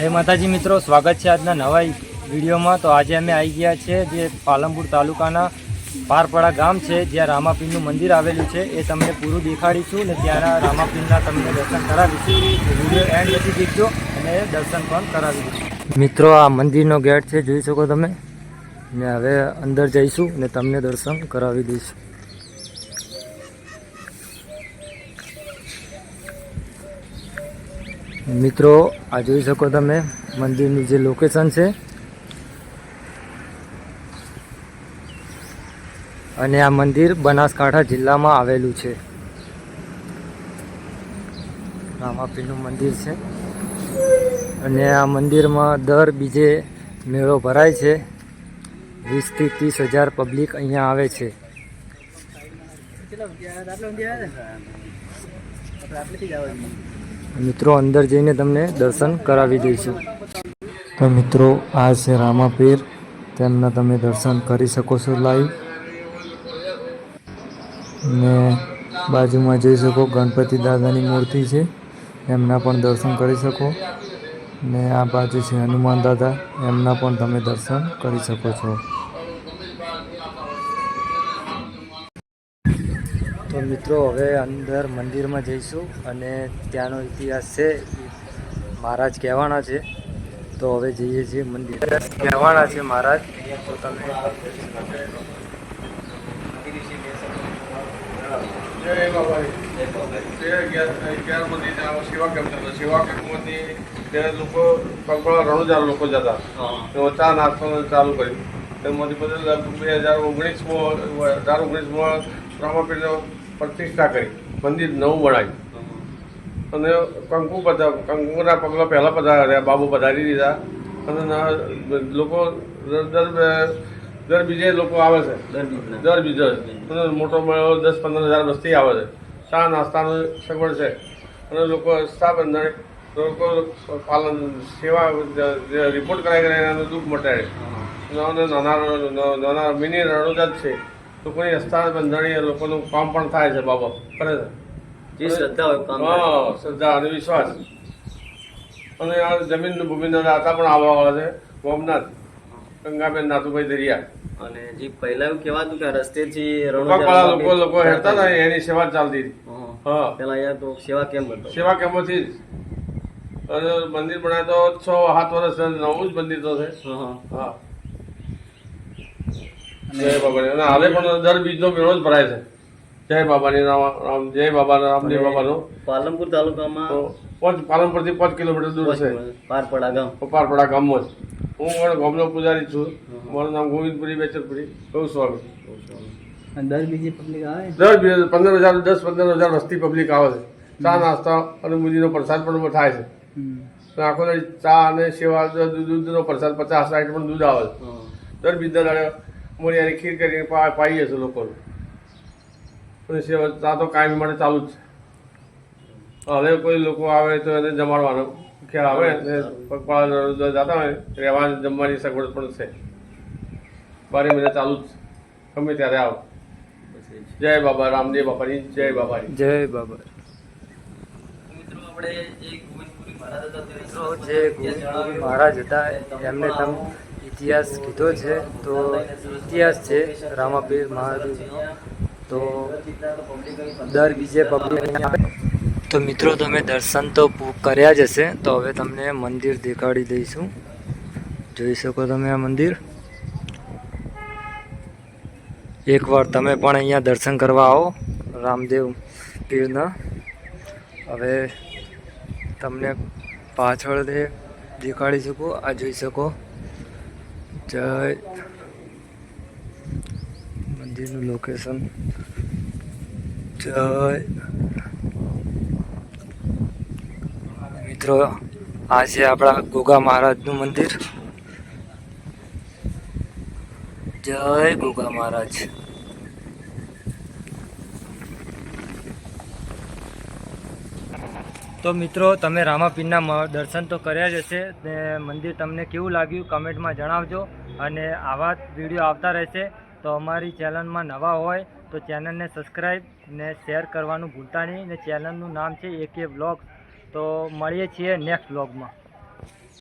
જય માતાજી મિત્રો, સ્વાગત છે આજના નવા વિડીયોમાં. તો આજે અમે આવી ગયા છે જે પાલનપુર તાલુકાના પારપડા ગામ છે, જ્યાં રામાપીરનું મંદિર આવેલું છે. એ તમને પૂરું દેખાડીશું ને ત્યાંના રામાપીરના તમને દર્શન કરાવીશું. વીડિયો એન્ડ સુધી દેખજો અને દર્શન પણ કરાવી દઈશું મિત્રો, આ મંદિરનો ગેટ છે, જોઈ શકો તમે. ને હવે અંદર જઈશું ને તમને દર્શન કરાવી દઈશું. મિત્રો, આ જોઈ શકો તમે, મંદિરનું જે લોકેશન છે. અને આ મંદિર બનાસકાંઠા જિલ્લામાં આવેલું છે. રામાપીનું મંદિર છે. અને આ મંદિરમાં દર બીજે મેળો ભરાય છે. વીસથી ત્રીસ હજાર પબ્લિક અહીંયા આવે છે. મિત્રો, અંદર જઈને તમને દર્શન કરાવી દઈશું. તો મિત્રો, આ છે રામાપીર. તેમના તમે દર્શન કરી શકો છો લાઈવ ને બાજુમાં જોઈ શકો ગણપતિ દાદાની મૂર્તિ છે. એમના પણ દર્શન કરી શકો. ને આ બાજુ છે હનુમાન દાદા. એમના પણ તમે દર્શન કરી શકો છો. મિત્રો, હવે અંદર મંદિરમાં જઈશું અને ત્યાંનો ઇતિહાસ છે, મહારાજ કહેવાના છે. તો હવે જઈએ છીએ મંદિર. કહેવાના છે મહારાજ. તો તમે. તે તે લોકો પગપાળા રણુજા લોકો જતા તો ચા નાસ્તો ચાલુ કર્યું પછી લગભગ બે હજાર ઓગણીસમાં હજાર ઓગણીસમાં રામાપીરને પ્રતિષ્ઠા કરી. મંદિર નવું બનાવ્યું. અને કંકુ બધા કંકુના પગલા પહેલાં પધાર્યા બાબુ પધારી દીધા. અને લોકો દર- દર બીજે લોકો આવે છે. દર બીજો. અને મોટો મેળો દસ પંદર હજાર વસ્તી આવે છે. ચા નાસ્તાનું સગવડ છે? અને લોકો સ્ટાફ બંધાય લોકો પાલન સેવા રિપોર્ટ કરાવી કરાવીને એનું દુઃખ મટાડે. અને નાના નાના મિની રણોજા જ છે. લોકોની રસ્તા બંધાણી લોકોનું કામ પણ થાય છે બાબા. કરે જે શ્રદ્ધા હોય કામ હા શ્રદ્ધા અને વિશ્વાસ અને આ જમીન ભૂમિના દાતા પણ આવવાવાળા છે ભોમનાથ ગંગાબેન નાથુભાઈ દરિયા. અને જે પહેલા એવું કહેવાતું કે રસ્તેથી પગપાળા લોકો લોકો હેરતા હતા ને એની સેવા ચાલતી હતી. હા. પેલા અહીંયા તો સેવા કેમ હતો? સેવા કેમ્પોથી જ અને મંદિર બનાવે તો છ સાત વર્ષ નવું જ મંદિર તો છે. હા. જય બાબાની અને હાલે પણ દર બીજનો મેળો જ ભરાય છે. જય બાબાની રામ રામ જય બાબા રામદેવ બાબાનો. પાલનપુર તાલુકામાં તો પાંચ પાલનપુરથી પાંચ કિલોમીટર દૂર છે. પારપડા ગામ. પારપડા ગામમાં જ. હું પણ ગામનો પૂજારી છું. મારું નામ ગોવિંદપુરી બેચરપુરી બહુ સ્વામી દર બીજી પબ્લિક આવે? દર પંદર હજાર દસ પંદર હજાર વસ્તી પબ્લિક આવે છે. ચા નાસ્તા અને મુજીનો પ્રસાદ પણ થાય છે. તો આખો ચા અને સેવા દૂધ- દૂધનો પ્રસાદ પચાસ સાઠ પણ દૂધ આવે છે. દર બીજા દાડે મોરિયાની ખીર કરીને પા- પાઈએ છે લોકોને. અને સેવા તો કાયમી માટે ચાલુ જ છે. હવે કોઈ લોકો આવે તો એને જમાડવાનો ખ્યાલ આવે ને પગપાળા જતા હોય રહેવાની જમવાની સગવડ પણ છે. બારે મહિને ચાલુ જ છે. ગમે ત્યારે આવો. જય બાબા રામદેવ બાપાની જય બાબાની જય બાબા. મિત્રો આપણે જે જે ગોવિંદપુરી મહારાજ હતા, એમને તમે ઇતિહાસ કીધો છે, તો ઇતિહાસ છે રામાપીર મહારાજનો. તો દર બીજે પબ્લિક તો મિત્રો, તમે દર્શન તો કર્યા જ હશે, તો હવે તમને મંદિર દેખાડી દઈશું. જોઈ શકો તમે આ મંદિર? એકવાર તમે પણ અહીંયા દર્શન કરવા આવો, રામદેવ પીરના. હવે તમને પાછળ તે દેખાડી શકો, આ જોઈ શકો. જય મંદિરનું લોકેશન જય મિત્રો, આ છે આપણા ગોગા મહારાજનું મંદિર. જય ગોગા મહારાજ. તો મિત્રો, તમે રામાપીરના દર્શન તો કર્યા જ હશે ને મંદિર તમને કેવું લાગ્યું કમેન્ટમાં જણાવજો અને આવા વીડિયો આવતા રહેશે. તો અમારી ચેનલમાં નવા હોય તો ચેનલને સબસ્ક્રાઈબ ને શેર કરવાનું ભૂલતા નહીં ને ચેનલનું નામ છે એકે વ્લોગ તો મળીએ છીએ નેક્સ્ટ વ્લોગમાં